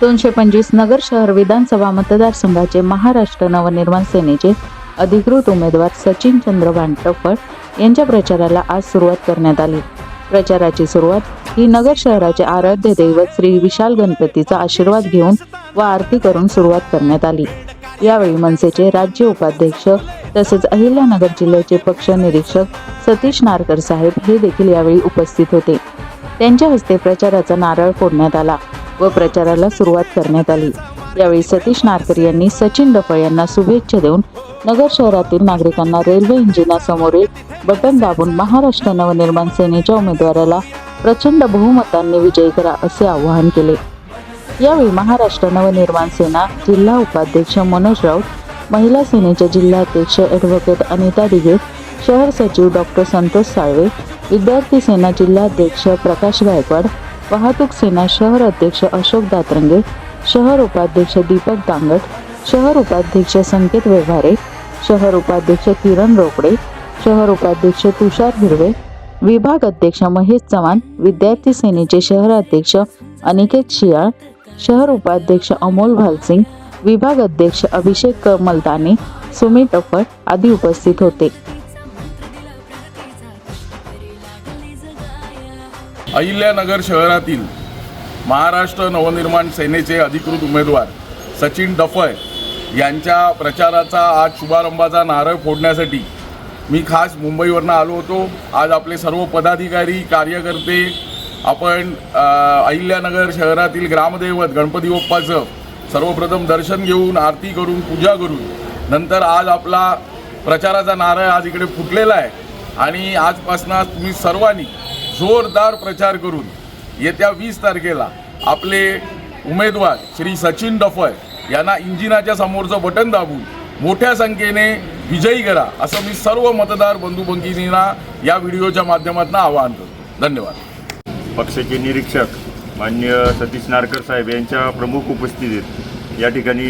दोनशे पंचवीस नगर शहर विधानसभा मतदारसंघाचे महाराष्ट्र नवनिर्माण सेनेचे अधिकृत उमेदवार सचिन चंद्र भांटफळ यांच्या प्रचाराला आज सुरुवात करण्यात आली. प्रचाराची सुरुवात ही नगर शहराचे आराध्य दैवत श्री विशाल गणपतीचा आशीर्वाद घेऊन व आरती करून सुरुवात करण्यात आली. यावेळी मनसेचे राज्य उपाध्यक्ष तसेच अहिल्यानगर जिल्ह्याचे पक्ष निरीक्षक सतीश नारकर साहेब हे देखील यावेळी उपस्थित होते. त्यांच्या हस्ते प्रचाराचा नारळ फोडण्यात आला. व प्रचाराला सुरुवात करण्यात आली. यावेळी सतीश नारकर यांनी सचिन डफळ यांना शुभेच्छा देऊन नगर शहरातील नागरिकांना रेल्वे इंजिनासमोरील बटन दाबून महाराष्ट्र नवनिर्माण सेनेच्या उमेदवाराला प्रचंड बहुमतांनी विजयी करा असे आवाहन केले. यावेळी महाराष्ट्र नवनिर्माण सेना जिल्हा उपाध्यक्ष मनोज राऊत महिला सेनेच्या जिल्हाध्यक्ष ॲडव्होकेट अनिता दिघे शहर सचिव डॉक्टर संतोष साळवे विद्यार्थी सेना जिल्हाध्यक्ष प्रकाश गायकवाड वाहतूक सेना शहर अध्यक्ष अशोक दातरंगे शहर उपाध्यक्ष दीपक दांगट शहर उपाध्यक्ष संकेत व्यवहारे शहर उपाध्यक्ष किरण रोकडे शहर उपाध्यक्ष तुषार हिरवे विभाग अध्यक्ष महेश चव्हाण विद्यार्थी सेनेचे शहर अध्यक्ष अनिकेत शियाळ शहर उपाध्यक्ष अमोल भालसिंग विभाग अध्यक्ष अभिषेक मलताने सुमित अफड आदी उपस्थित होते. अहिल्यानगर शहरातील महाराष्ट्र नवनिर्माण सेनेचे अधिकृत उमेदवार सचिन डफळ यांच्या प्रचाराचा आज शुभारंभाचा नारळ फोडण्यासाठी मी खास मुंबईवरनं आलो होतो. आज आपले सर्व पदाधिकारी कार्यकर्ते आपण अहिल्यानगर शहरातील ग्रामदैवत गणपती बाप्पाचं सर्वप्रथम दर्शन घेऊन आरती करून पूजा करून नंतर आज आपला प्रचाराचा नारळ आज इकडे फुटलेला आहे. आणि आजपासून तुम्ही सर्वांनी जोरदार प्रचार करून येत्या वीस तारखेला आपले उमेदवार श्री सचिन डफळ यांना इंजिनाच्या समोरचं बटन दाबून मोठ्या संख्येने विजयी करा असं मी सर्व मतदार बंधू भगिनींना या व्हिडिओच्या माध्यमातून आवाहन करतो. धन्यवाद. पक्षाचे निरीक्षक मान्य सतीश नारकर साहेब यांच्या प्रमुख उपस्थितीत या ठिकाणी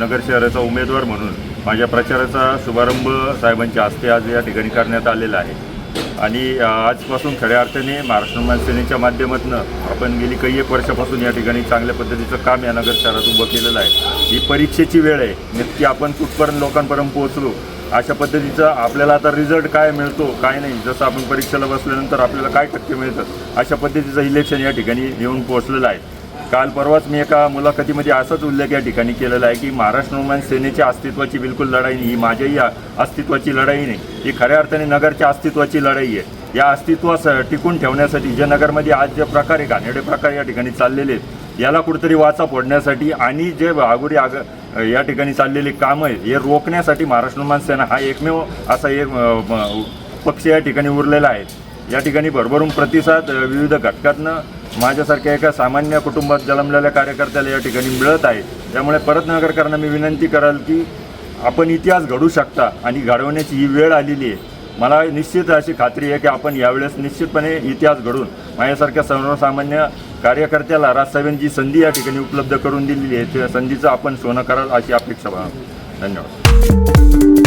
नगर शहराचा उमेदवार म्हणून माझ्या प्रचाराचा शुभारंभ साहेबांच्या हस्ते आज या ठिकाणी करण्यात आलेला आहे. आणि आजपासून खऱ्या अर्थाने महाराष्ट्र नवनिर्माण सेनेच्या माध्यमातून आपण गेली काही एक वर्षापासून या ठिकाणी चांगल्या पद्धतीचं काम या नगर शहरात उभं केलेलं आहे. ही परीक्षेची वेळ आहे. नक्की आपण कुठपर्यंत लोकांपर्यंत पोहोचलो अशा पद्धतीचा आपल्याला आता रिझल्ट काय मिळतो काय नाही जसं आपण परीक्षेला बसल्यानंतर आपल्याला काय टक्के मिळतं अशा पद्धतीचं इलेक्शन या ठिकाणी येऊन पोहोचलेलं आहे. काल परवाच मी एका मुलाखतीमध्ये असाच उल्लेख या ठिकाणी केलेला आहे की महाराष्ट्र नवमान सेनेच्या अस्तित्वाची बिलकुल लढाई नाही ही माझ्याही अस्तित्वाची लढाई नाही ही खऱ्या अर्थाने नगरच्या अस्तित्वाची लढाई आहे. या अस्तित्वास टिकून ठेवण्यासाठी जे नगरमध्ये आज जे प्रकारे घाणेडे प्रकार या ठिकाणी चाललेले आहेत याला कुठेतरी वाचा फोडण्यासाठी आणि जे आगोरी आग या ठिकाणी चाललेली कामं आहे हे रोखण्यासाठी महाराष्ट्र नवमान सेना हा एकमेव असा एक पक्ष या ठिकाणी उरलेला आहे. या ठिकाणी भरभरून प्रतिसाद विविध घटकातनं माझ्यासारख्या एका सामान्य कुटुंबात जन्मलेल्या कार्यकर्त्याला या ठिकाणी मिळत आहे. त्यामुळे परत नगरकरांना मी विनंती कराल की आपण इतिहास घडू शकता आणि घडवण्याची ही वेळ आलेली आहे. मला निश्चित अशी खात्री आहे की आपण यावेळेस निश्चितपणे इतिहास घडून माझ्यासारख्या सर्वसामान्य कार्यकर्त्याला राजसाहेबांची संधी या ठिकाणी उपलब्ध करून दिलेली आहे. त्या संधीचं आपण सोनं कराल अशी अपेक्षा धन्यवाद.